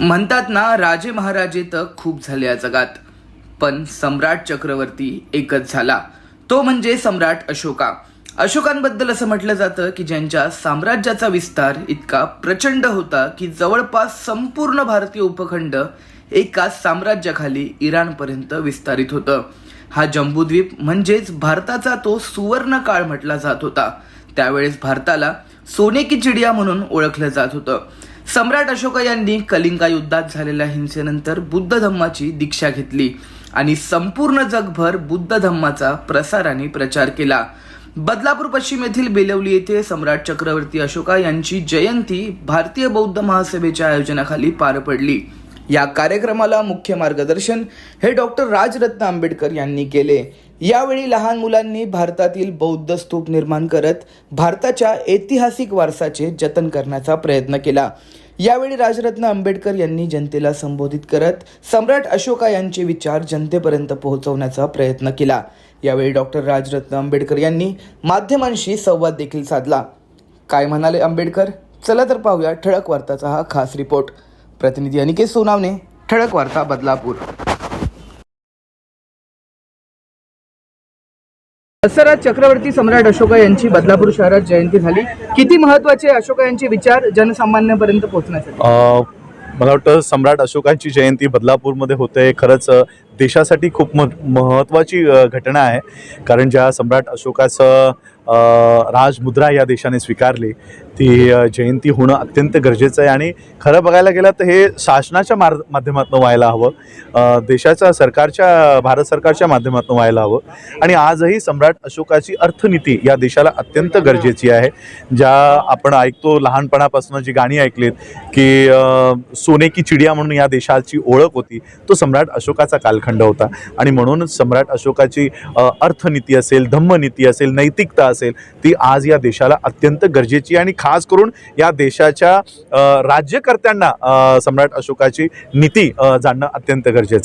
म्हणतात ना राजे महाराजे तर खूप झाले या जगात. पण सम्राट चक्रवर्ती एकच झाला. तो म्हणजे सम्राट अशोका. अशोकांबद्दल असं म्हटलं जातं की ज्यांच्या साम्राज्याचा विस्तार इतका प्रचंड होता की जवळपास संपूर्ण भारतीय उपखंड एका साम्राज्याखाली इराणपर्यंत विस्तारित होतं. हा जम्बूद्वीप म्हणजेच भारताचा तो सुवर्ण काळ म्हटला जात होता. त्यावेळेस भारताला सोने की चिडिया म्हणून ओळखलं जात होतं. सम्राट अशोका यांनी कलिंगा युद्धात झालेल्या हिंसेनंतर बुद्ध धम्माची दीक्षा घेतली आणि संपूर्ण जगभर बुद्ध धम्माचा प्रसार आणि प्रचार केला. बदलापूर पश्चिम येथील बेलवली येथे सम्राट चक्रवर्ती अशोका यांची जयंती भारतीय बौद्ध महासभेच्या आयोजनाखाली पार पडली. या कार्यक्रमाला मुख्य मार्गदर्शन हे डॉक्टर राजरत्न आंबेडकर यांनी केले. यावेळी लहान मुलांनी भारतातील बौद्ध स्तूप निर्माण करत भारताच्या ऐतिहासिक वारसाचे जतन करण्याचा प्रयत्न केला. यावेळी राजरत्न आंबेडकर यांनी जनतेला संबोधित करत सम्राट अशोका यांचे विचार जनतेपर्यंत पोहोचवण्याचा प्रयत्न केला. यावेळी डॉक्टर राजरत्न आंबेडकर यांनी माध्यमांशी संवाद देखील साधला. काय म्हणाले आंबेडकर? चला तर पाहूया ठळक वार्ताचा हा खास रिपोर्ट. प्रतिनिधी अनिकेत सोनावणे ठळक वार्ता बदलापूर. दसरा चक्रवर्ती सम्राट अशोका यांची बदलापूर शहरात जयंती झाली. किती महत्त्वाचे अशोका यांचे विचार जनसामान्यांपर्यंत पोहोचण्यासाठी? मला वाटतं सम्राट अशोकांची जयंती बदलापूरमध्ये होते. खरंच देशासाठी खूप म महत्त्वाची घटना आहे. कारण ज्या सम्राट अशोकाचं राजमुद्रा या देशाने स्वीकारली ती जयंती होणं अत्यंत गरजेचं आहे. आणि खरं बघायला गेलं तर हे शासनाच्या मार माध्यमातून व्हायला हवं. देशाच्या सरकारच्या भारत सरकारच्या माध्यमातून व्हायला हवं. आणि आजही सम्राट अशोकाची अर्थनीती या देशाला अत्यंत गरजेची आहे. ज्या आपण ऐकतो लहानपणापासून जी गाणी ऐकलीत की सोने की चिडिया म्हणून या देशाची ओळख होती तो सम्राट अशोकाचा कालखंड होता. आणि म्हणून सम्राट अशोकाची अर्थनीती असेल धम्मनीती असेल नैतिकता असेल ती आज या देशाला अत्यंत गरजेची आणि खास करून या देशाच्या राज्यकर्त्यांना सम्राट अशोकाची नीती जाणणं अत्यंत गरजेचं आहे.